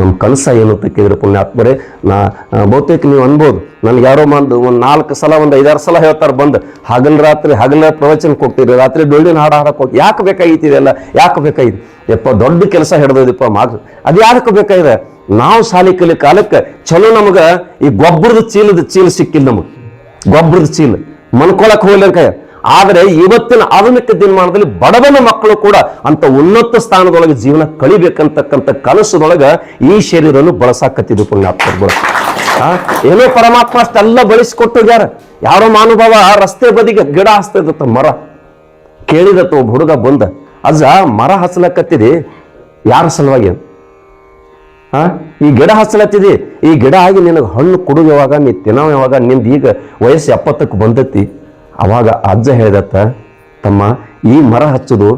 ನಮ್ಮ ಕನಸ ಏನು ತೆಕ್ಕಿದ್ರೆ ಪುಣ್ಯಾತ್ಮರೇ, ನಾ ಬಹುತೇಕ ನೀವು ಅನ್ಬೋದು. ನನಗೆ ಯಾರೋ ಮಂದು ಒಂದು ನಾಲ್ಕು ಸಲ, ಒಂದು ಐದಾರು ಸಲ ಹೇಳ್ತಾರೆ, ಬಂದು ಹಗಲ್ ರಾತ್ರಿ, ಹಗಲ ಪ್ರವಚನ ಕೊಡ್ತೀರಿ ರಾತ್ರಿ ಡೊಳ್ಳಿನ ಹಾಡು ಹಾಡಕ್ಕೆ ಹೋಗಿ ಯಾಕೆ ಬೇಕಾಗಿತ್ತು ಇದೆಲ್ಲ? ಯಾಕೆ ಬೇಕಾಗಿತ್ತು? ಯಪ್ಪ, ದೊಡ್ಡ ಕೆಲಸ ಹಿಡ್ದೋದಿಪ್ಪ ಮಾತು ಅದು ಯಾಕೆ ಬೇಕಾಗಿದೆ? ನಾವು ಶಾಲೆ ಕಲಿ ಕಾಲಕ್ಕೆ ಚಲೋ ನಮಗೆ ಈ ಗೊಬ್ಬರದ ಚೀಲದ ಚೀಲ ಸಿಕ್ಕಿಲ್ಲ ನಮಗೆ. ಗೊಬ್ಬರದ ಚೀಲ. ಮನ್ಕೊಳಕ್ಕೆ ಹೋಗ್ಲಿಕ್ಕ ಆದರೆ ಇವತ್ತಿನ ಆಧುನಿಕ ದಿನಮಾನದಲ್ಲಿ ಬಡವನ ಮಕ್ಕಳು ಕೂಡ ಅಂತ ಉನ್ನತ ಸ್ಥಾನದೊಳಗೆ ಜೀವನ ಕಳಿಬೇಕಂತಕ್ಕಂಥ ಕನಸದೊಳಗೆ ಈ ಶರೀರವನ್ನು ಬಳಸಾಕತ್ತಿದ್ದು ಆ, ಏನೋ ಪರಮಾತ್ಮ ಅಷ್ಟೆಲ್ಲ ಬಳಸಿಕೊಟ್ಟೋಗ್ಯಾರ ಯಾರೋ? ಮಾನುಭಾವ ರಸ್ತೆ ಬದಿಗೆ ಗಿಡ ಹಸ್ತಾ ಮರ. ಕೇಳಿದತ್ತ ಒಬ್ಬ ಹುಡುಗ ಬಂದ ಅಜ್ಜ ಮರ ಹಸಲಕತ್ತಿದೆ? ಯಾರ ಸಲುವಾಗಿ? ಹಾ ಈ ಗಿಡ ಹಸಲತ್ತಿದೆ? ಈ ಗಿಡ ಆಗಿ ನಿನಗೆ ಹಣ್ಣು ಕೊಡುವ ಯಾವಾಗ? ನೀ ತಿನ್ನೋ ಯಾವಾಗ? ನಿಂದು ಈಗ ವಯಸ್ಸು ಎಪ್ಪತ್ತಕ್ಕೆ ಬಂದತಿ. ಅವಾಗ ಅಜ್ಜ ಹೇಳಿದತ್ತ, ತಮ್ಮ ಈ ಮರ ಹಚ್ಚೋದು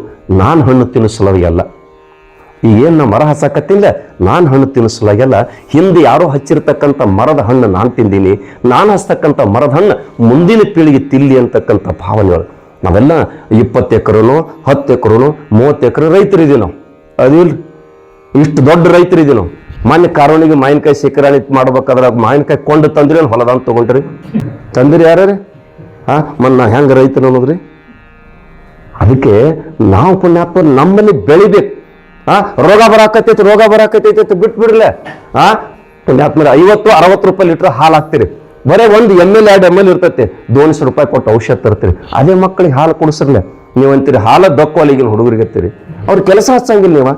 ನಾನು ಹಣ್ಣು ತಿನ್ನೋ ಈಗ ಏನು ನಾ ಮರ ಹಸಕತ್ತಿಲ್ಲ ನಾನು ಹಣ್ಣು ತಿನ್ನಿಸಲಾಗೆಲ್ಲ ಹಿಂದೆ ಯಾರೋ ಹಚ್ಚಿರ್ತಕ್ಕಂಥ ಮರದ ಹಣ್ಣು ನಾನು ತಿಂದೀನಿ, ನಾನು ಹಚ್ತಕ್ಕಂಥ ಮರದ ಹಣ್ಣು ಮುಂದಿನ ಪೀಳಿಗೆ ತಿಲ್ಲಿ ಅಂತಕ್ಕಂಥ ಭಾವನೆಗಳು ನಾವೆಲ್ಲ ಇಪ್ಪತ್ತು ಎಕರೆನೋ, ಹತ್ತು ಎಕರೆನೋ, ಮೂವತ್ತು ಎಕರೆ ರೈತರಿದ್ದೀವಿ ನಾವು. ಅದಿಲ್ಲ, ಇಷ್ಟು ದೊಡ್ಡ ರೈತರಿದ್ದೀವಿ ನಾವು. ಮೊನ್ನೆ ಕಾರವಣಿಗೆ ಮಾವಿನಕಾಯಿ ಶಿಖರಣಿ ಮಾಡ್ಬೇಕಾದ್ರೆ ಮಾವಿನಕಾಯಿ ಕೊಂಡು ತಂದ್ರಿ ಹೊಲದಾನ ತೊಗೊಂಡ್ರಿ. ತಂದ್ರಿ ಯಾರ್ಯಾರು? ಹಾ, ಮೊನ್ನ ಹೆಂಗೆ ರೈತರು ಅನ್ನೋದ್ರಿ ಅದಕ್ಕೆ ನಾವು ಪುಣ್ಯಾತ್ಮ ನಮ್ಮಲ್ಲಿ ಬೆಳಿಬೇಕು. ಆ ರೋಗ ಬರಾಕತ್ತೈತಿ ರೋಗ ಬರಾಕತ್ತೈತಿ ಅಂತ ಬಿಟ್ಬಿಡ್ಲೆ. ಆ ಪುಣ್ಯಾತ್ಮರ ಐವತ್ತು, ಅರವತ್ತು ರೂಪಾಯಿ ಲೀಟ್ರ್ ಹಾಲು ಹಾಕ್ತೀರಿ. ಬರೇ ಒಂದು ಎಂ ಎಲ್ ಎರಡು ಎಂ ಎಲ್ ಇರ್ತೈತಿ. ದೋಣಿಸ ರೂಪಾಯಿ ಕೊಟ್ಟು ಔಷಧ ತರ್ತೀರಿ. ಅದೇ ಮಕ್ಕಳಿಗೆ ಹಾಲು ಕೊಡಿಸ್ರಲೆ. ನೀವು ಅಂತೀರಿ ಹಾಲು ಅಲ್ಲಿಗಿನ ಹುಡುಗರಿಗೆ ಅಂತೀರಿ ಅವ್ರ ಕೆಲಸ ಹಚ್ಚಂಗಿಲ್ಲ ನೀವ.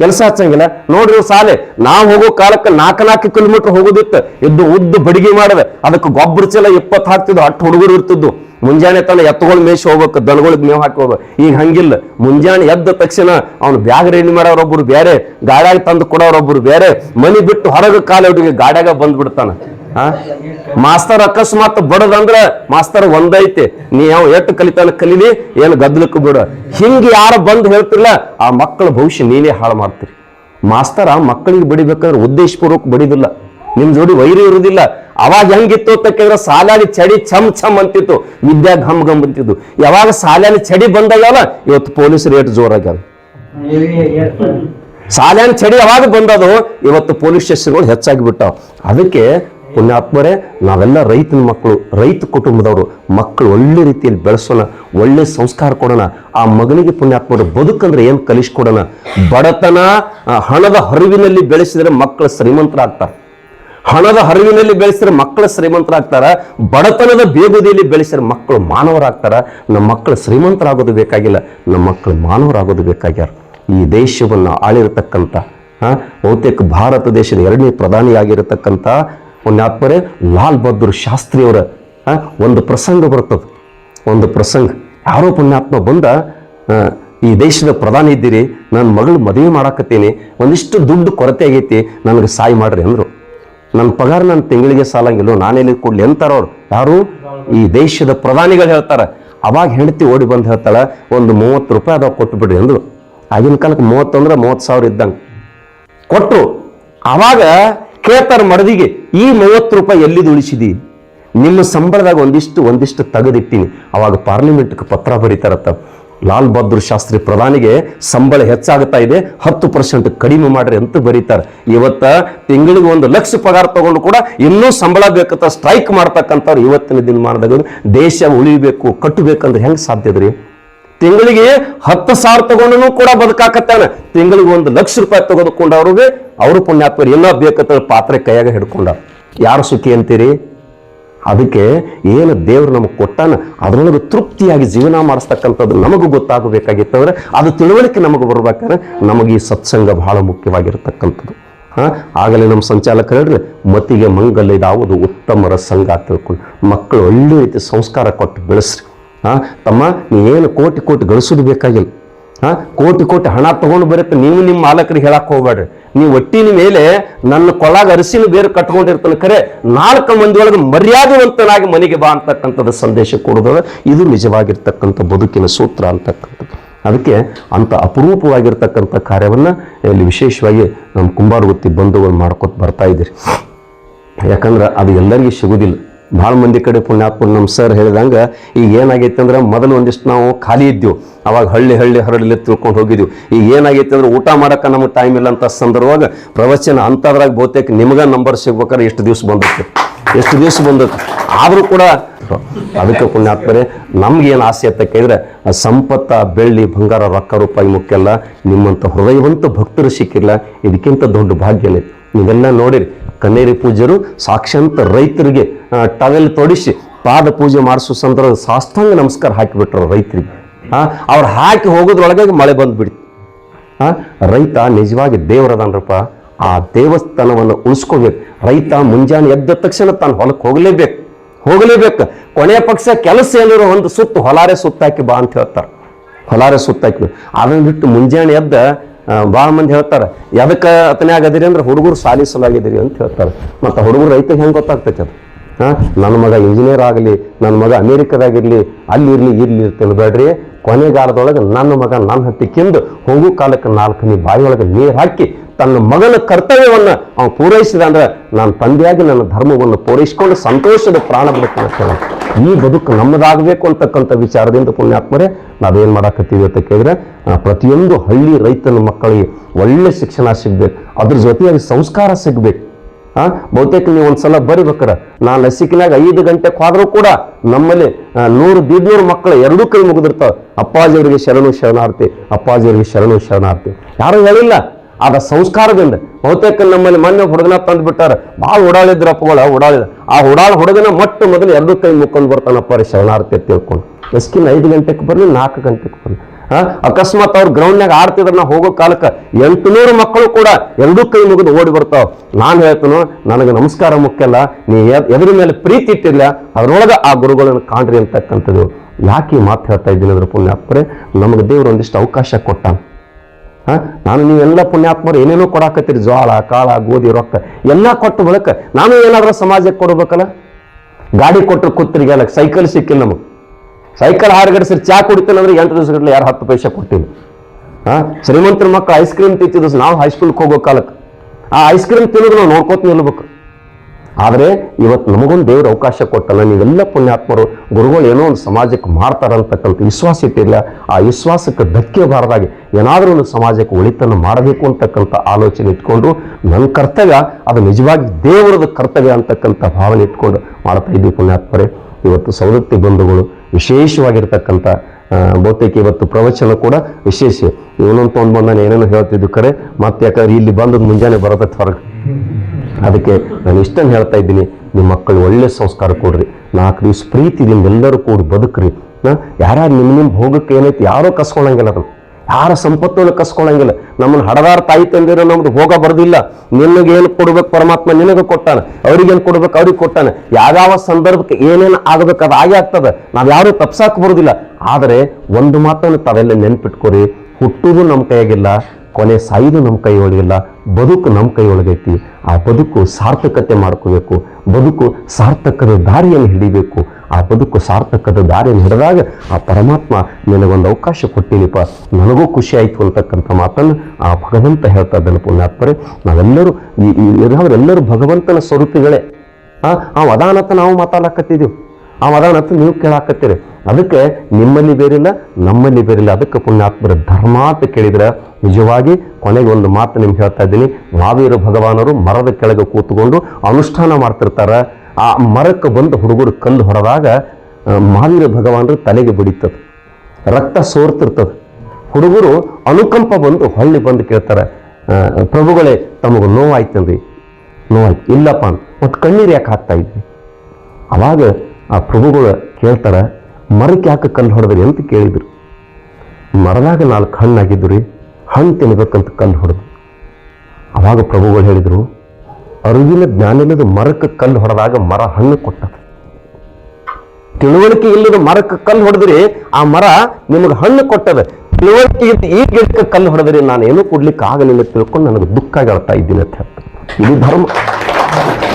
ಕೆಲಸ ಹಚ್ಚಂಗಿಲ್ಲ. ನೋಡ್ರಿ ಸಾಲೆ, ನಾವು ಹೋಗೋ ಕಾಲಕ್ಕೆ ನಾಲ್ಕು ನಾಲ್ಕು ಕಿಲೋಮೀಟರ್ ಹೋಗೋದಿತ್ತು. ಇದ್ದು ಉದ್ದು ಬಡಿಗೆ ಮಾಡದೆ. ಅದಕ್ಕೆ ಗೊಬ್ಬರ ಚೀಲ ಇಪ್ಪತ್ತು ಹಾಕ್ತಿದ್ದು ಅಟ್ಟು ಹುಡುಗರು ಇರ್ತಿದ್ದು ಮುಂಜಾನೆ ತನ ಎತ್ತುಗಳ ಮೇಯ್ಸಿ ಹೋಗ್ಬೇಕು, ದನಗಳಿಗೆ ಮೇವು ಹಾಕಿ ಈಗ ಹಂಗಿಲ್ಲ. ಮುಂಜಾನೆ ಎದ್ದ ತಕ್ಷಣ ಅವ್ನು ಬ್ಯಾಗ್ ರೆಡಿ ಮಾಡೋರೊಬ್ಬರು ಬೇರೆ, ಗಾಡ್ಯಾಗ ತಂದು ಕೊಡೋರೊಬ್ಬರು ಬೇರೆ. ಮನಿ ಬಿಟ್ಟು ಹೊರಗೆ ಕಾಲ ಹುಡುಗಿ ಗಾಡ್ಯಾಗ ಬಂದ್ಬಿಡ್ತಾನ. ಮಾಸ್ತರ್ ಅಕಸ್ಮಾತ್ ಬಡದಂದ್ರೆ ಮಾಸ್ತರ್ ಒಂದೈತಿ. ನೀ ಯಾವ ಎಷ್ಟು ಕಲಿತಾನ ಕಲೀಲಿ, ಏನು ಗದ್ದಲಕ್ಕೆ ಬಿಡು. ಹಿಂಗೆ ಯಾರು ಬಂದು ಹೇಳ್ತಿರ್ಲ, ಆ ಮಕ್ಕಳ ಭವಿಷ್ಯ ನೀನೇ ಹಾಳು ಮಾಡ್ತೀರಿ. ಮಾಸ್ತರ ಮಕ್ಕಳಿಗೆ ಬಡಿಬೇಕಂದ್ರೆ ಉದ್ದೇಶಪೂರ್ವಕ ಬಡಿದಿಲ್ಲ. ನಿಮ್ ಜೋಡಿ ವೈರಿ ಇರುವುದಿಲ್ಲ ಅವಾಗ ಹೆಂಗಿತ್ತು ಅಂತ ಕೇಳಿದ್ರೆ ಚಡಿ ಛಮ್ ಛಮ್ ಅಂತಿತ್ತು. ವಿದ್ಯಾ ಘಮ್ ಘಮ್ ಅಂತಿದ್ದು ಯಾವಾಗ ಸಾಲಾನಿ ಚಡಿ ಬಂದಾಗಲ್ಲ ಇವತ್ತು ಪೊಲೀಸ್ ರೇಟ್ ಜೋರಾಗ್ಯಾವ ಸಾಲಾನ ಚಡಿ ಯಾವಾಗ ಬಂದದು, ಇವತ್ತು ಪೊಲೀಸ್ ಸ್ಟೇಷನ್ಗಳು ಹೆಚ್ಚಾಗಿ ಬಿಟ್ಟಾವ. ಅದಕ್ಕೆ ಪುಣ್ಯಾತ್ಮರೇ, ನಾವೆಲ್ಲ ರೈತನ ಮಕ್ಕಳು, ರೈತ ಕುಟುಂಬದವರು, ಮಕ್ಕಳು ಒಳ್ಳೆ ರೀತಿಯಲ್ಲಿ ಬೆಳೆಸೋಣ, ಒಳ್ಳೆ ಸಂಸ್ಕಾರ ಕೊಡೋಣ, ಆ ಮಗನಿಗೆ ಪುಣ್ಯಾತ್ಮರು ಬದುಕಂದ್ರೆ ಏನು ಕಲಿಸ್ಕೊಡೋಣ? ಬಡತನ ಹಣದ ಹರಿವಿನಲ್ಲಿ ಬೆಳೆಸಿದರೆ ಮಕ್ಕಳು ಶ್ರೀಮಂತರಾಗ್ತಾರೆ. ಹಣದ ಹರಿವಿನಲ್ಲಿ ಬೆಳೆಸಿದ್ರೆ ಮಕ್ಕಳು ಶ್ರೀಮಂತರಾಗ್ತಾರ. ಬಡತನದ ಬೇಗುದಿಯಲ್ಲಿ ಬೆಳೆಸಿದ್ರೆ ಮಕ್ಕಳು ಮಾನವರಾಗ್ತಾರ. ನಮ್ಮ ಮಕ್ಕಳು ಶ್ರೀಮಂತರಾಗೋದು ಬೇಕಾಗಿಲ್ಲ, ನಮ್ಮ ಮಕ್ಕಳು ಮಾನವರಾಗೋದು ಬೇಕಾಗ್ಯಾರ. ಈ ದೇಶವನ್ನು ಆಳಿರತಕ್ಕಂಥ ಬಹುತೇಕ ಭಾರತ ದೇಶದ ಎರಡನೇ ಪ್ರಧಾನಿಯಾಗಿರತಕ್ಕಂಥ ಪುಣ್ಯಾತ್ಮರೇ ಲಾಲ್ ಬಹದ್ದೂರ್ ಶಾಸ್ತ್ರಿಯವರ ಒಂದು ಪ್ರಸಂಗ ಬರ್ತದೆ ಒಂದು ಪ್ರಸಂಗ. ಯಾರೋ ಪುಣ್ಯಾತ್ಮ ಬಂದ ಈ ದೇಶದ ಪ್ರಧಾನಿ ಇದ್ದೀರಿ, ನನ್ನ ಮಗಳು ಮದುವೆ ಮಾಡಾಕತ್ತೀನಿ, ಒಂದಿಷ್ಟು ದುಡ್ಡು ಕೊರತೆ ಆಗೈತಿ, ನನಗೆ ಸಾಯಿ ಮಾಡ್ರಿ ಅಂದರು. ನನ್ನ ಪಗಾರ ನನ್ನ ತಿಂಗಳಿಗೆ ಸಾಲಂಗಿಲ್ಲ ನಾನೆಲ್ಲಿ ಕೊಡ್ಲಿ ಅಂತಾರವ್ರು ಯಾರು? ಈ ದೇಶದ ಪ್ರಧಾನಿಗಳು ಹೇಳ್ತಾರೆ. ಅವಾಗ ಹೆಂಡತಿ ಓಡಿ ಬಂದು ಹೇಳ್ತಾಳೆ, ಒಂದು ಮೂವತ್ತು ರೂಪಾಯಿ ಅದಾವ ಕೊಟ್ಟು ಬಿಡ್ರಿ ಅಂದ್ರು. ಆಗಿನ ಕಾಲಕ್ಕೆ ಮೂವತ್ತಂದ್ರೆ ಮೂವತ್ತು ಸಾವಿರ ಇದ್ದಂಗೆ. ಕೊಟ್ಟರು ಅವಾಗ ಕೇಳ್ತಾರೆ ಮಡದಿಗೆ ಈ ಮೂವತ್ತು ರೂಪಾಯಿ ಎಲ್ಲಿದು ಉಳಿಸಿದಿ? ನಿಮ್ಮ ಸಂಬಳದಾಗ ಒಂದಿಷ್ಟು ಒಂದಿಷ್ಟು ತೆಗೆದಿಟ್ಟಿನಿ. ಅವಾಗ ಪಾರ್ಲಿಮೆಂಟ್ಗೆ ಪತ್ರ ಬರೀತಾರತ್ತ. ಲಾಲ್ ಬಹದ್ದೂರ್ ಶಾಸ್ತ್ರಿ ಪ್ರಧಾನಿಗೆ ಸಂಬಳ ಹೆಚ್ಚಾಗ್ತಾ ಇದೆ, ಹತ್ತು ಪರ್ಸೆಂಟ್ ಕಡಿಮೆ ಮಾಡ್ರಿ ಅಂತ ಬರೀತಾರೆ. ಇವತ್ತ ತಿಂಗಳಿಗೆ ಒಂದು ಲಕ್ಷ ಪಗಾರ ತಗೊಂಡು ಕೂಡ ಇನ್ನೂ ಸಂಬಳ ಬೇಕಂತ ಸ್ಟ್ರೈಕ್ ಮಾಡ್ತಕ್ಕಂಥವ್ರು ಇವತ್ತಿನ ದಿನಮಾನದಾಗ. ದೇಶ ಉಳಿಬೇಕು, ಕಟ್ಟಬೇಕಂದ್ರೆ ಹೆಂಗೆ ಸಾಧ್ಯದ್ರಿ ತಿಂಗಳಿಗೆ ಹತ್ತು ಸಾವಿರ ತಗೊಂಡು ಕೂಡ ಬದುಕಾಕತ್ತಾನ. ತಿಂಗಳಿಗೆ ಒಂದು ಲಕ್ಷ ರೂಪಾಯಿ ತೆಗೆದುಕೊಂಡವ್ರಿಗೆ ಅವರು ಪುಣ್ಯಾತ್ಮರು ಏನೋ ಬೇಕಂತ ಪಾತ್ರೆ ಕೈಯಾಗ ಹಿಡ್ಕೊಂಡ ಯಾರು ಸುಖಿ ಅಂತೀರಿ? ಅದಕ್ಕೆ ಏನು ದೇವರು ನಮಗೆ ಕೊಟ್ಟಾನ, ಅದರೊಳಗೆ ತೃಪ್ತಿಯಾಗಿ ಜೀವನ ಮಾಡಿಸ್ತಕ್ಕಂಥದ್ದು ನಮಗೂ ಗೊತ್ತಾಗಬೇಕಾಗಿತ್ತಂದ್ರೆ ಅದು ತಿಳುವಳಿಕೆ ನಮಗೆ ಬರ್ಬೇಕಾದ್ರೆ ನಮಗೆ ಈ ಸತ್ಸಂಗ ಬಹಳ ಮುಖ್ಯವಾಗಿರ್ತಕ್ಕಂಥದ್ದು. ಹಾಂ? ಆಗಲೇ ನಮ್ಮ ಸಂಚಾಲಕರು ಹೇಳ್ರಿ ಮತಿಗೆ ಮಂಗಲ್ ಇದಾವುದು ಉತ್ತಮರ ಸಂಘ ತಿಳ್ಕೊಂಡು. ಮಕ್ಕಳು ಒಳ್ಳೆ ರೀತಿ ಸಂಸ್ಕಾರ ಕೊಟ್ಟು ಬೆಳೆಸ್ರಿ. ಹಾಂ? ತಮ್ಮ ಏನು ಕೋಟಿ ಕೋಟಿ ಗಳಿಸೋದು ಬೇಕಾಗಿಲ್ಲ. ಹಾಂ? ಕೋಟಿ ಕೋಟಿ ಹಣ ತೊಗೊಂಡು ಬರುತ್ತೆ, ನೀವು ನಿಮ್ಮ ಮಾಲಕರಿಗೆ ಹೇಳಕ್ಕೆ ಹೋಗ್ಬೇಡ್ರಿ. ನೀವು ಒಟ್ಟಿನ ಮೇಲೆ ನನ್ನ ಕೊಳಗ ಅರಸಿನ ಬೇರು ಕಟ್ಕೊಂಡಿರ್ತಾನೆ ಖರೆ ನಾಲ್ಕು ಮಂದಿ ಒಳಗೆ ಮರ್ಯಾದೆವಂತನಾಗಿ ಮನೆಗೆ ಬಾ ಅಂತಕ್ಕಂಥದ್ದು ಸಂದೇಶ ಕೊಡೋದು ಇದು ನಿಜವಾಗಿರ್ತಕ್ಕಂಥ ಬದುಕಿನ ಸೂತ್ರ ಅಂತಕ್ಕಂಥದ್ದು. ಅದಕ್ಕೆ ಅಂಥ ಅಪರೂಪವಾಗಿರ್ತಕ್ಕಂಥ ಕಾರ್ಯವನ್ನು ಇಲ್ಲಿ ವಿಶೇಷವಾಗಿ ನಮ್ಮ ಕುಂಬಾರಗುತ್ತಿ ಬಂಧುಗಳು ಮಾಡ್ಕೊತ ಬರ್ತಾ ಇದ್ದೀರಿ. ಯಾಕಂದ್ರೆ ಅದು ಎಲ್ಲರಿಗೂ ಸಿಗುದಿಲ್ಲ ಭಾಳ ಮಂದಿ ಕಡೆ ಪುಣ್ಯಾತ್ಮ ನಮ್ಮ ಸರ್ ಹೇಳಿದಂಗೆ, ಈಗ ಏನಾಗೈತೆ ಅಂದ್ರೆ ಮೊದಲು ಒಂದಿಷ್ಟು ನಾವು ಖಾಲಿ ಇದ್ದೀವಿ. ಅವಾಗ ಹಳ್ಳಿ ಹಳ್ಳಿ ಹರಡಲಿ ತಿಳ್ಕೊಂಡು ಹೋಗಿದ್ದೀವಿ. ಈಗ ಏನಾಗೈತೆ ಅಂದ್ರೆ ಊಟ ಮಾಡೋಕ್ಕೆ ನಮಗೆ ಟೈಮ್ ಇಲ್ಲ ಅಂತ ಸಂದರ್ಭವಾಗ ಪ್ರವಚನ ಅಂಥದ್ರಾಗ ಬಹುತೇಕ ನಿಮಗೆ ನಂಬರ್ ಸಿಗ್ಬೇಕಾದ್ರೆ ಎಷ್ಟು ದಿವಸ ಬಂದೈತೆ. ಎಷ್ಟು ದಿವಸ ಬಂದೈತೆ. ಆದರೂ ಕೂಡ ಅದಕ್ಕೆ ಪುಣ್ಯಾತ್ಮರೆ, ನಮ್ಗೆ ಏನು ಆಸೆ ಅಂತ ಕೇಳಿದ್ರೆ ಆ ಸಂಪತ್ತ, ಬೆಳ್ಳಿ, ಬಂಗಾರ, ರೊಕ್ಕ, ರೂಪಾಯಿ ಮುಖ್ಯ ಅಲ್ಲ ನಿಮ್ಮಂಥ ಹೃದಯವಂತ ಭಕ್ತರು ಸಿಕ್ಕಿಲ್ಲ ಇದಕ್ಕಿಂತ ದೊಡ್ಡ ಭಾಗ್ಯನೇ ನೀವೆಲ್ಲ ನೋಡಿರಿ ಕನ್ನೇರಿ ಪೂಜ್ಯರು ಸಾಕ್ಷಾಂತ ರೈತರಿಗೆ ಟವೆಲ್ ತೊಡಿಸಿ ಪಾದ ಪೂಜೆ ಮಾಡಿಸೋ ಸಂದರ್ಭ ಸಾಷ್ಟಾಂಗ ನಮಸ್ಕಾರ ಹಾಕಿಬಿಟ್ರು ರೈತರಿಗೆ. ಆ, ಅವ್ರು ಹಾಕಿ ಹೋಗೋದ್ರೊಳಗೆ ಮಳೆ ಬಂದ್ಬಿಡ್ತು. ಹಾಂ ರೈತ ನಿಜವಾಗಿ ದೇವರದನ್ರಪ್ಪ ಆ ದೇವಸ್ಥಾನವನ್ನು ಉಳಿಸ್ಕೋಬೇಕು. ರೈತ ಮುಂಜಾನೆ ಎದ್ದ ತಕ್ಷಣ ತಾನು ಹೊಲಕ್ಕೆ ಹೋಗಲೇಬೇಕು. ಹೋಗಲೇಬೇಕು. ಕೊನೆಯ ಪಕ್ಷ ಕೆಲಸ ಏನಿರೋ ಒಂದು ಸುತ್ತು ಹೊಲಾರೆ ಸುತ್ತಾಕಿ ಬಾ ಅಂತ ಹೇಳ್ತಾರೆ. ಹೊಲಾರೆ ಸುತ್ತಾಕಿ ಅದನ್ನು ಬಿಟ್ಟು ಮುಂಜಾನೆ ಎದ್ದ ಭಾಳ ಮಂದಿ ಹೇಳ್ತಾರೆ, ಎದಕ್ಕೆ ಅತನೇ ಆಗದಿರಿ ಅಂದ್ರೆ ಹುಡುಗರು ಸಾಲಿ ಸಲಾಗಿದ್ದೀರಿ ಅಂತ ಹೇಳ್ತಾರೆ. ಮತ್ತು ಹುಡುಗರು ರೈತಗೆ ಹೆಂಗೆ ಗೊತ್ತಾಗ್ತೈತೆ ಅದು? ಹಾಂ ನನ್ನ ಮಗ ಇಂಜಿನಿಯರ್ ಆಗಲಿ, ನನ್ನ ಮಗ ಅಮೇರಿಕದಾಗಿರಲಿ ಅಲ್ಲಿ ಇರಲಿ ಇರ್ಲಿ ಇರ್ತೇನೆ ಬೇಡ್ರಿ ಕೊನೆಗಾಲದೊಳಗೆ ನನ್ನ ಮಗ ನನ್ನ ಹತ್ತಿ ಕಿಂದು ಹೋಗು ಕಾಲಕ್ಕೆ ನಾಲ್ಕನೇ ಬಾಯಿಯೊಳಗೆ ನೀರು ಹಾಕಿ ತನ್ನ ಮಗನ ಕರ್ತವ್ಯವನ್ನು ಅವನು ಪೂರೈಸಿದ ಅಂದ್ರೆ ನಾನು ತಂದೆಯಾಗಿ ನನ್ನ ಧರ್ಮವನ್ನು ಪೂರೈಸಿಕೊಂಡು ಸಂತೋಷದ ಪ್ರಾಣ ಬಿಡುತ್ತಾನೆ ಈ ಬದುಕು ನಮ್ಮದಾಗಬೇಕು ಅಂತಕ್ಕಂಥ ವಿಚಾರದಿಂದ ಪುಣ್ಯಾತ್ಮರೇ, ನಾವೇನು ಮಾಡಾಕತ್ತೀವಿ ಅಂತ ಕೇಳಿದ್ರೆ ಪ್ರತಿಯೊಂದು ಹಳ್ಳಿ ರೈತನ ಮಕ್ಕಳಿಗೆ ಒಳ್ಳೆ ಶಿಕ್ಷಣ ಸಿಗ್ಬೇಕು, ಅದ್ರ ಜೊತೆಯಾಗಿ ಸಂಸ್ಕಾರ ಸಿಗ್ಬೇಕು. ಹಾಂ ಬಹುತೇಕ ನೀವು ಒಂದ್ಸಲ ಬರಿಬೇಕಾರ. ನಾನು ಲಸಿಕಿನಾಗ ಐದು ಗಂಟೆ ಹೋದ್ರೂ ಕೂಡ ನಮ್ಮಲ್ಲಿ ನೂರು ದೀಡ್ನೂರು ಮಕ್ಕಳು ಎರಡೂ ಕೈ ಮುಗಿದಿರ್ತಾವ. ಅಪ್ಪಾಜಿಯವರಿಗೆ ಶರಣು ಶರಣಾರ್ಥಿ, ಅಪ್ಪಾಜಿಯವರಿಗೆ ಶರಣು ಶರಣಾರ್ಥಿ. ಯಾರು ಹೇಳಿಲ್ಲ? ಆದ ಸಂಸ್ಕಾರದಿಂದ ಬಹುತೇಕ ನಮ್ಮಲ್ಲಿ ಮೊನ್ನೆ ಹುಡುಗನ ತಂದು ಬಿಟ್ಟಾರ ಭಾಳ ಓಡಾಳಿದ್ರ ಅಪ್ಪಗಳ ಓಡಾಳಿದ ಆ ಓಡಾಳ ಹುಡುಗನ ಮೊಟ್ಟ ಮೊದಲು ಎರಡು ಕೈ ಮುಕ್ಕೊಂಡು ಬರ್ತಾನಪ್ಪ ರೀ ಶರಣಾರ್ಥಿ ತಿಳ್ಕೊಂಡು. ಎಸ್ಕಿನ ಐದು ಗಂಟೆಗೆ ಬರಲಿ, ನಾಲ್ಕು ಗಂಟೆಗೆ ಬರಲಿ. ಅಕಸ್ಮಾತ್ ಅವ್ರು ಗ್ರೌಂಡ್ನಾಗ ಆಡ್ತಿದ್ರು ನಾ ಹೋಗೋ ಕಾಲಕ್ಕೆ ಎಂಟುನೂರು ಮಕ್ಕಳು ಕೂಡ ಎರಡೂ ಕೈ ಮುಗಿದು ಓಡಿ ಬರ್ತಾವ. ನಾನು ಹೇಳ್ತೇನೋ, ನನಗೆ ನಮಸ್ಕಾರ ಮುಖ್ಯ ಅಲ್ಲ ನೀ ಎದುರ ಮೇಲೆ ಪ್ರೀತಿ ಇಟ್ಟಿಲ್ಲ ಅದ್ರೊಳಗೆ ಆ ಗುರುಗಳನ್ನು ಕಾಣ್ರಿ ಅಂತಕ್ಕಂಥದ್ದು. ಯಾಕೆ ಮಾತು ಹೇಳ್ತಾ ಇದ್ದೀನಿ ಅದ್ರ ಅಪ್ಪರೇ ನಮಗೆ ದೇವರು ಒಂದಿಷ್ಟು ಅವಕಾಶ ಕೊಟ್ಟಾನ. ಹಾ? ನಾನು ನೀವೆಲ್ಲ ಪುಣ್ಯಾತ್ಮರು, ಏನೇನೋ ಕೊಡಾಕತ್ತೀರಿ? ಜೋಳ ಕಾಳ, ಗೋಧಿ, ರೊಕ್ಕ, ಎಲ್ಲ ಕೊಟ್ಟು ಬಳಕ ನಾನು ಏನಾದರೂ ಸಮಾಜಕ್ಕೆ ಕೊಡ್ಬೇಕಲ್ಲ? ಗಾಡಿ ಕೊಟ್ಟರು ಕೂತ್ರಿಗೆಲ್ಲ ಸೈಕಲ್ ಸಿಕ್ಕಿಲ್ಲ ನಮಗೆ. ಸೈಕಲ್ ಹಾರ್ಗಡಿಸಿ ಚಾ ಕುಡಿತೇನೆ ಅಂದ್ರೆ ಎಂಟು ದಿವಸಗಟ್ಟಲೆ ಯಾರು ಹತ್ತು ಪೈಸೆ ಕೊಟ್ಟಿಲ್ಲ ಹಾಂ? ಶ್ರೀಮಂತರ ಮಕ್ಕಳು ಐಸ್ ಕ್ರೀಮ್ ತಿಂತಿದ್ದು ನಾವು ಹೈಸ್ಕೂಲ್ಗೆ ಹೋಗೋ ಕಾಲಕ್ಕೆ. ಆ ಐಸ್ ಕ್ರೀಮ್ ತಿನ್ನೋದು ನಾವು ನೋಡ್ಕೋತ ನಿಲ್ಬೇಕು ಆದರೆ ಇವತ್ತು ನಮಗೊಂದು ದೇವ್ರ ಅವಕಾಶ ಕೊಟ್ಟಲ್ಲ, ನೀವೆಲ್ಲ ಪುಣ್ಯಾತ್ಮರು, ಗುರುಗಳು ಏನೋ ಒಂದು ಸಮಾಜಕ್ಕೆ ಮಾಡ್ತಾರಂತಕ್ಕಂಥ ವಿಶ್ವಾಸ ಇಟ್ಟಿಲ್ಲ ಆ ವಿಶ್ವಾಸಕ್ಕೆ ಧಕ್ಕೆ ಬಾರದಾಗಿ ಏನಾದರೂ ಒಂದು ಸಮಾಜಕ್ಕೆ ಒಳಿತನ್ನು ಮಾಡಬೇಕು ಅಂತಕ್ಕಂಥ ಆಲೋಚನೆ ಇಟ್ಕೊಂಡು ನನ್ನ ಕರ್ತವ್ಯ, ಅದು ನಿಜವಾಗಿ ದೇವರದ ಕರ್ತವ್ಯ ಅಂತಕ್ಕಂಥ ಭಾವನೆ ಇಟ್ಕೊಂಡು ಮಾಡ್ತಾ ಇದ್ದೀವಿ ಪುಣ್ಯಾತ್ಮರೇ. ಇವತ್ತು ಸವದತ್ತಿ ಬಂಧುಗಳು ವಿಶೇಷವಾಗಿರ್ತಕ್ಕಂಥ ಬಹುತೇಕ ಇವತ್ತು ಪ್ರವಚನ ಕೂಡ ವಿಶೇಷ. ಇವನೊಂದು ತೊಗೊಂಡು ಬಂದಾನೆ ಏನೇನೋ ಹೇಳ್ತಿದ್ದು ಕರೆ. ಮತ್ತೆ ಯಾಕಂದ್ರೆ ಇಲ್ಲಿ ಬಂದದ್ದು ಮುಂಜಾನೆ ಬರತ್ತೆ ಹೊರಗೆ. ಅದಕ್ಕೆ ನಾನು ಇಷ್ಟನ್ನು ಹೇಳ್ತಾ ಇದ್ದೀನಿ, ನಿಮ್ಮ ಮಕ್ಕಳು ಒಳ್ಳೆ ಸಂಸ್ಕಾರ ಕೊಡ್ರಿ. ನಾಲ್ಕು ದಿವಸ ಪ್ರೀತಿದಿಂದ ಎಲ್ಲರೂ ಕೂಡಿ ಬದುಕ್ರಿ. ಯಾರ್ಯಾರು ನಿಮ್ಮ ನಿಮ್ಮ ಭೋಗಕ್ಕೆ ಏನೈತಿ, ಯಾರೋ ಕಸ್ಕೊಳಂಗಿಲ್ಲ ಅದು. ಯಾರ ಸಂಪತ್ತನ್ನು ಕಸ್ಕೊಳಂಗಿಲ್ಲ. ನಮ್ಮನ್ನು ಹಡದಾರ ತಾಯಿ ತಂದಿರೋ ನಮ್ದು ಹೋಗ ಬರೋದಿಲ್ಲ. ನಿನಗೆ ಏನು ಕೊಡ್ಬೇಕು ಪರಮಾತ್ಮ ನಿನಗೆ ಕೊಟ್ಟಾನ. ಅವ್ರಿಗೇನು ಕೊಡ್ಬೇಕು ಅವ್ರಿಗೆ ಕೊಟ್ಟಾನೆ. ಯಾವ್ಯಾವ ಸಂದರ್ಭಕ್ಕೆ ಏನೇನು ಆಗಬೇಕು ಅದು ಆಗೇ ಆಗ್ತದೆ. ನಾವು ಯಾರು ತಪ್ಸಾಕ್ ಬರೋದಿಲ್ಲ. ಆದರೆ ಒಂದು ಮಾತನ್ನು ತಾವೆಲ್ಲ ನೆನ್ಪಿಟ್ಕೊರಿ, ಹುಟ್ಟುದು ನಮ್ಮ ಕೈಯಾಗಿಲ್ಲ. ಕೊನೆ ಸಾಯಿದು ನಮ್ಮ ಕೈ ಬದುಕು ನಮ್ಮ ಕೈ ಒಳಗೈತಿ ಆ ಬದುಕು ಸಾರ್ಥಕತೆ ಮಾಡ್ಕೋಬೇಕು. ಬದುಕು ಸಾರ್ಥಕದ ದಾರಿಯನ್ನು ಹಿಡಿಬೇಕು. ಆ ಬದುಕು ಸಾರ್ಥಕದ ದಾರಿಯನ್ನು ಹಿಡಿದಾಗ ಆ ಪರಮಾತ್ಮ ನಿನಗೊಂದು ಅವಕಾಶ ಕೊಟ್ಟಿನಿಪ್ಪ. ನನಗೂ ಖುಷಿ ಆಯಿತು ಅಂತಕ್ಕಂಥ ಮಾತನ್ನು ಆ ಭಗವಂತ ಹೇಳ್ತಾ ಇದ್ದಾನೆ ಪುಣ್ಯಾತ್ಮರೇ. ನಾವೆಲ್ಲರೂ ಇರೋರೆಲ್ಲರೂ ಭಗವಂತನ ಸ್ವರೂಪಿಗಳೇ. ಆ ಆ ವದಾನತ ನಾವು ಮಾತಾಡಕತ್ತಿದ್ದೀವಿ ಆ ವದಾನತ ನೀವು ಕೇಳಾಕತ್ತೀರಿ. ಅದಕ್ಕೆ ನಿಮ್ಮಲ್ಲಿ ಬೇರಿಲ್ಲ, ನಮ್ಮಲ್ಲಿ ಬೇರಿಲ್ಲ. ಅದಕ್ಕೆ ಪುಣ್ಯಾತ್ಮರ ಧರ್ಮ ಅಂತ ಕೇಳಿದ್ರೆ ನಿಜವಾಗಿ ಕೊನೆಗೆ ಒಂದು ಮಾತು ನಿಮ್ಗೆ ಹೇಳ್ತಾ ಇದ್ದೀನಿ. ಮಹಾವೀರ ಭಗವಾನರು ಮರದ ಕೆಳಗೆ ಕೂತ್ಕೊಂಡು ಅನುಷ್ಠಾನ ಮಾಡ್ತಿರ್ತಾರೆ. ಆ ಮರಕ್ಕೆ ಬಂದು ಹುಡುಗರು ಕಂದು ಹೊಡೆದಾಗ ಮಾವೀರ ಭಗವಾನರು ತಲೆಗೆ ಬಿಡಿತದೆ. ರಕ್ತ ಸೋರ್ತಿರ್ತದೆ. ಹುಡುಗರು ಅನುಕಂಪ ಬಂದು ಹೊಳ್ಳಿ ಬಂದು ಕೇಳ್ತಾರೆ ಪ್ರಭುಗಳೇ, ತಮಗೆ ನೋವಾಯ್ತಲ್ರಿ ನೋವಾಯ್ತು. ಇಲ್ಲಪ್ಪ ಮತ್ತು ಕಣ್ಣೀರು ಯಾಕೆ ಹಾಕ್ತಾ ಇದ್ವಿ ಅವಾಗ ಆ ಪ್ರಭುಗಳು ಕೇಳ್ತಾರ ಮರಕ್ಕೆ ಯಾಕೆ ಕಲ್ಲು ಹೊಡೆದ್ರಿ ಅಂತ ಕೇಳಿದ್ರು. ಮರದಾಗ ನಾಲ್ಕು ಹಣ್ಣಾಗಿದ್ದು ರೀ ಹಣ್ಣು ತಿನ್ನಬೇಕಂತ ಕಲ್ಲು ಹೊಡೆದು. ಅವಾಗ ಪ್ರಭುಗಳು ಹೇಳಿದರು, ಅರಿವಿನ ಜ್ಞಾನಿಲ್ಲದ ಮರಕ್ಕೆ ಕಲ್ಲು ಹೊಡೆದಾಗ ಮರ ಹಣ್ಣು ಕೊಟ್ಟದ ತಿಳುವಳಿಕೆ ಇಲ್ಲದ ಮರಕ್ಕೆ ಕಲ್ಲು ಹೊಡೆದ್ರಿ, ಆ ಮರ ನಿಮಗೆ ಹಣ್ಣು ಕೊಟ್ಟದ. ತಿಳುವಳಿಕೆ ಈ ಗಿಡಕ್ಕೆ ಕಲ್ಲು ಹೊಡೆದ್ರಿ, ನಾನು ಏನೂ ಕೊಡ್ಲಿಕ್ಕೆ ಆಗಲಿಲ್ಲ ತಿಳ್ಕೊಂಡು ನನಗೆ ದುಃಖ ಹೇಳ್ತಾ ಇದ್ದೀನಿ ಅಂತ ಇದು ಧರ್ಮ.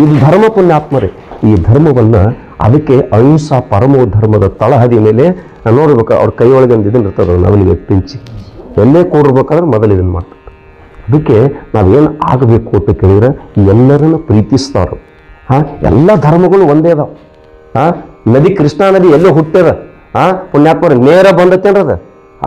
ಇದು ಧರ್ಮ ಪುಣ್ಯಾತ್ಮರೇ. ಈ ಧರ್ಮವನ್ನ ಅದಕ್ಕೆ ಅಹಿಂಸಾ ಪರಮೋ ಧರ್ಮದ ತಳಹದಿ ಮೇಲೆ ನೋಡ್ಬೇಕು, ಅವ್ರ ಕೈ ಒಂದು ಇದನ್ನ ಇರ್ತದೆ ನವಲಿಗೆ ಪಿಂಚಿ. ಎಲ್ಲೇ ಕೂಡಬೇಕಾದ್ರೆ ಮೊದಲು ಇದನ್ನು ಮಾಡ್ತಾರೆ ಅದಕ್ಕೆ ನಾವೇನು ಆಗಬೇಕು ಅಂತ ಕೇಳಿದ್ರೆ, ಎಲ್ಲರನ್ನ ಪ್ರೀತಿಸ್ತಾರೆ ಹಾಂ, ಎಲ್ಲ ಧರ್ಮಗಳು ಒಂದೇ ಅದಾವೆ. ಹಾಂ, ನದಿ, ಕೃಷ್ಣಾ ನದಿ ಎಲ್ಲೋ ಹುಟ್ಟ್ಯದ ಆ ಪುಣ್ಯಾತ್ಮರ ನೇರ ಬಂದತ್ತೇನ್ರಿ ಅದು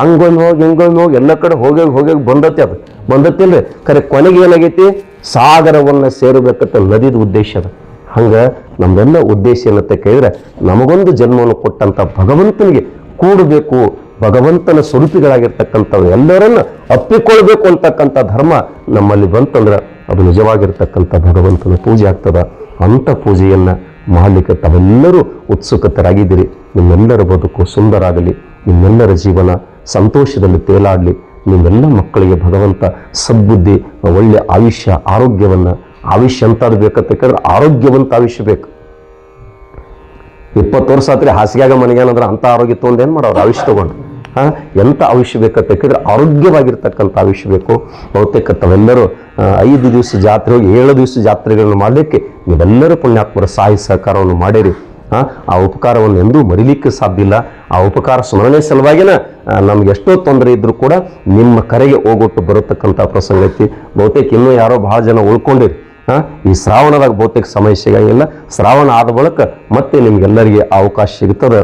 ಹಂಗೊಂದು ಹೋಗಿ, ಹಿಂಗೊಂದು ಹೋಗಿ, ಎಲ್ಲ ಕಡೆ ಹೋಗಿ ಹೋಗಿ ಬಂದತ್ತೆ ಅದು. ಬಂದತ್ತೇನ್ರಿ ಖರೆ ಕೊನೆಗೆ ಏನಾಗೈತಿ? ಸಾಗರವನ್ನು ಸೇರಬೇಕಂತ ನದಿದ ಉದ್ದೇಶ ಅದ. ಹಂಗ ನಮ್ದೆಲ್ಲ ಉದ್ದೇಶ ಏನಂತ ಕೇಳಿದ್ರೆ ನಮಗೊಂದು ಜನ್ಮವನ್ನು ಕೊಟ್ಟಂತ ಭಗವಂತನಿಗೆ ಕೂಡಬೇಕು, ಭಗವಂತನ ಸ್ವರೂಪಿಗಳಾಗಿರ್ತಕ್ಕಂಥವ್ರು ಎಲ್ಲರನ್ನ ಅಪ್ಪಿಕೊಳ್ಬೇಕು ಅಂತಕ್ಕಂಥ ಧರ್ಮ ನಮ್ಮಲ್ಲಿ ಬಂತಂದ್ರೆ ಅದು ನಿಜವಾಗಿರ್ತಕ್ಕಂಥ ಭಗವಂತನ ಪೂಜೆ ಆಗ್ತದ. ಅಂಥ ಪೂಜೆಯನ್ನ ಮಾಡಲಿಕ್ಕೆ ತಾವೆಲ್ಲರೂ ಉತ್ಸುಕತರಾಗಿದ್ದೀರಿ. ನಿಮ್ಮೆಲ್ಲರ ಬದುಕು ಸುಂದರ ಆಗಲಿ ನಿಮ್ಮೆಲ್ಲರ ಜೀವನ ಸಂತೋಷದಲ್ಲಿ ತೇಲಾಡಲಿ ನಿಮ್ಮೆಲ್ಲ ಮಕ್ಕಳಿಗೆ ಭಗವಂತ ಸದ್ಬುದ್ಧಿ ಒಳ್ಳೆಯ ಆಯುಷ್ಯ, ಆರೋಗ್ಯವನ್ನ ಆಯುಷ್ಯ ಅಂತ ಬೇಕಂತ ಕೇಳಿದ್ರೆ ಆರೋಗ್ಯವಂತ ಆಯುಷ್ಯ ಬೇಕು. ಇಪ್ಪತ್ತು ವರ್ಷ ಆತ್ರಿ ಹಾಸಿಗೆಯಾಗ ಮನೆಗೇನಂದ್ರೆ ಅಂಥ ಆರೋಗ್ಯ ತೊಗೊಂಡು ಏನು ಮಾಡೋರು? ಆಯುಷ್ಯ ತೊಗೊಂಡು. ಹಾಂ ಎಂಥ ಆಯುಷ್ಯ ಬೇಕಂತ ಕೇಳಿದ್ರೆ ಆರೋಗ್ಯವಾಗಿರ್ತಕ್ಕಂಥ ಆಯುಷ್ಯ ಬೇಕು. ಬಹುತೇಕ ತಾವೆಲ್ಲರೂ ಐದು ದಿವಸ ಜಾತ್ರೆ ಹೋಗಿ ಏಳು ದಿವಸ ಜಾತ್ರೆಗಳನ್ನು ಮಾಡಲಿಕ್ಕೆ ನೀವೆಲ್ಲರೂ ಪುಣ್ಯಾತ್ಮರ ಸಹಾಯ ಸಹಕಾರವನ್ನು ಮಾಡಿರಿ. ಆ, ಆ ಉಪಕಾರವನ್ನು ಎಂದೂ ಮರಿಲಿಕ್ಕೆ ಸಾಧ್ಯ ಇಲ್ಲ. ಆ ಉಪಕಾರ ಸ್ಮರಣೆ ಸಲುವಾಗಿನ ನಮ್ಗೆ ಎಷ್ಟೋ ತೊಂದರೆ ಇದ್ದರೂ ಕೂಡ ನಿಮ್ಮ ಕರೆಗೆ ಹೋಗೊಟ್ಟು ಬರತಕ್ಕಂಥ ಪ್ರಸಂಗ ಐತಿ ಬಹುತೇಕ ಇನ್ನೂ ಯಾರೋ ಭಾಳ ಜನ ಉಳ್ಕೊಂಡಿರಿ. ಈ ಶ್ರಾವಣದಾಗ ಬಹುತೇಕ ಸಮಯ ಸಿಗಂಗಿಲ್ಲ. ಶ್ರಾವಣ ಆದ ಬಳಿಕ ಮತ್ತೆ ನಿಮ್ಗೆಲ್ಲರಿಗೆ ಅವಕಾಶ ಸಿಗ್ತದೆ.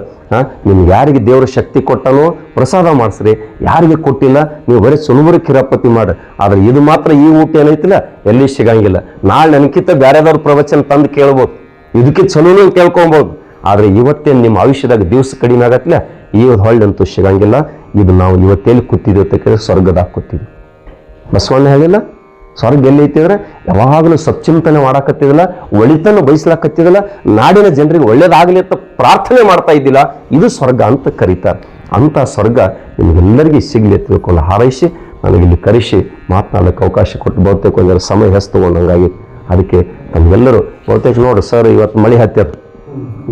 ನಿಮ್ಗೆ ಯಾರಿಗೆ ದೇವರ ಶಕ್ತಿ ಕೊಟ್ಟನೋ ಪ್ರಸಾದ ಮಾಡಿಸ್ರಿ. ಯಾರಿಗೆ ಕೊಟ್ಟಿಲ್ಲ, ನೀವು ಬರೀ ಸುಲಭರಿ ಕಿರಾಪತಿ ಮಾಡಿ. ಆದರೆ ಇದು ಮಾತ್ರ ಈ ಊಟ ಏನೈತಿಲ್ಲ? ಎಲ್ಲಿ ಸಿಗಂಗಿಲ್ಲ. ನಾಳೆ ನನಗಿಂತ ಬೇರೆದವ್ರ ಪ್ರವಚನ ತಂದು ಕೇಳ್ಬೋದು. ಇದಕ್ಕೆ ಚಲೋನು ಕೇಳ್ಕೊಬೋದು ಆದರೆ ಇವತ್ತೇನು ನಿಮ್ಮ ಆಯುಷ್ಯದಾಗ ದಿವಸ ಕಡಿಮೆ ಆಗತ್ಲ? ಈ ಹೊಳ್ಳಂತೂ ಸಿಗಂಗಿಲ್ಲ. ಇದು ನಾವು ಇವತ್ತೇನು ಕೂತಿದ್ದೀವಿ ಅಂತ ಕೇಳಿದ್ರೆ ಸ್ವರ್ಗದಾಗ ಕೂತಿದ್ವಿ. ಬಸವಣ್ಣ ಹೇಳಿಲ್ಲ? ಸ್ವರ್ಗ ಎಲ್ಲಿ ಐತಿದ್ರೆ? ಯಾವಾಗಲೂ ಸಚ್ಚಿಂತನೆ ಮಾಡಾಕತ್ತಿದಿಲ್ಲ, ಒಳಿತನ್ನು ಬಯಸ್ಲಾಕತ್ತಿದಿಲ್ಲ, ನಾಡಿನ ಜನರಿಗೆ ಒಳ್ಳೇದಾಗಲಿ ಅಂತ ಪ್ರಾರ್ಥನೆ ಮಾಡ್ತಾ ಇದ್ದಿಲ್ಲ. ಇದು ಸ್ವರ್ಗ ಅಂತ ಕರೀತಾರೆ. ಅಂತ ಸ್ವರ್ಗ ನಿಮಗೆಲ್ಲರಿಗೂ ಸಿಗಲಿ ತಿಳ್ಕೊಂಡು ಹಾರೈಸಿ, ನನಗೆ ಇಲ್ಲಿ ಕರೆಸಿ ಮಾತನಾಡಕ್ಕೆ ಅವಕಾಶ ಕೊಟ್ಟು ಬಹುತೇಕ ಒಂದರ ಸಮಯ ಹೆಸ್ ತಗೊಂಡಂಗಾಗಿ ಅದಕ್ಕೆ ನಮಗೆಲ್ಲರೂ ಬಹುತೇಕ ನೋಡು ಸರ್, ಇವತ್ತು ಮಳೆ ಹತ್ತಿರ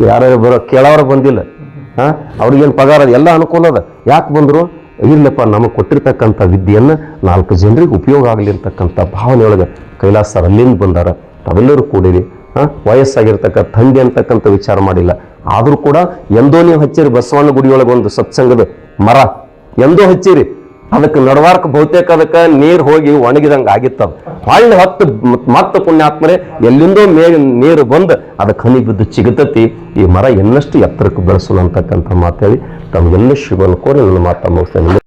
ಯಾರ್ಯಾರು ಬರೋ ಕೇಳೋರು ಬಂದಿಲ್ಲ. ಹಾಂ? ಅವ್ರಿಗೇನು ಪಗಾರ ಎಲ್ಲ ಅನುಕೂಲ ಅದ. ಯಾಕೆ ಬಂದರು? ಇರ್ಲಪ್ಪ, ನಮಗೆ ಕೊಟ್ಟಿರ್ತಕ್ಕಂಥ ವಿದ್ಯೆಯನ್ನು ನಾಲ್ಕು ಜನರಿಗೆ ಉಪಯೋಗ ಆಗಲಿ ಅಂತಕ್ಕಂಥ ಭಾವನೆಯೊಳಗೆ ಕೈಲಾಸ ಸರ್ ಅಲ್ಲಿಂದ ಬಂದಾರ. ತಾವೆಲ್ಲರೂ ಕೂಡಿರಿ ಹಾಂ ವಯಸ್ಸಾಗಿರ್ತಕ್ಕ, ತಂದೆ ಅಂತಕ್ಕಂಥ ವಿಚಾರ ಮಾಡಿಲ್ಲ. ಆದರೂ ಕೂಡ ಎಂದೋ ನೀವು ಹಚ್ಚಿರಿ ಬಸವಣ್ಣ ಗುಡಿಯೊಳಗೆ ಒಂದು ಸತ್ಸಂಗದ ಮರ. ಎಂದೋ ಹಚ್ಚಿರಿ. ಅದಕ್ಕೆ ನಡವಾರ್ಕ ಬಹುತೇಕ ಅದಕ್ಕೆ ನೀರು ಹೋಗಿ ಒಣಗಿದಂಗೆ ಆಗಿತ್ತದ. ಹಳ್ಳಿ ಹತ್ತು ಮತ್ತೆ ಪುಣ್ಯಾತ್ಮರೆ ಎಲ್ಲಿಂದೋ ಮೇ ನೀರು ಬಂದು ಅದಕ್ಕೆ ಹನಿ ಬಿದ್ದು ಚಿಗತತಿ. ಈ ಮರ ಇನ್ನಷ್ಟು ಎತ್ತರಕ್ಕೆ ಬೆಳೆಸೋಣ ಅಂತಕ್ಕಂಥ ಮಾತೇಳಿ ತಮಗೆಲ್ಲ ಶುಭವನ್ನು ಕೋರಿ ನನ್ನ ಮಾತಾ ಮುಗಿಸ್ತೇನೆ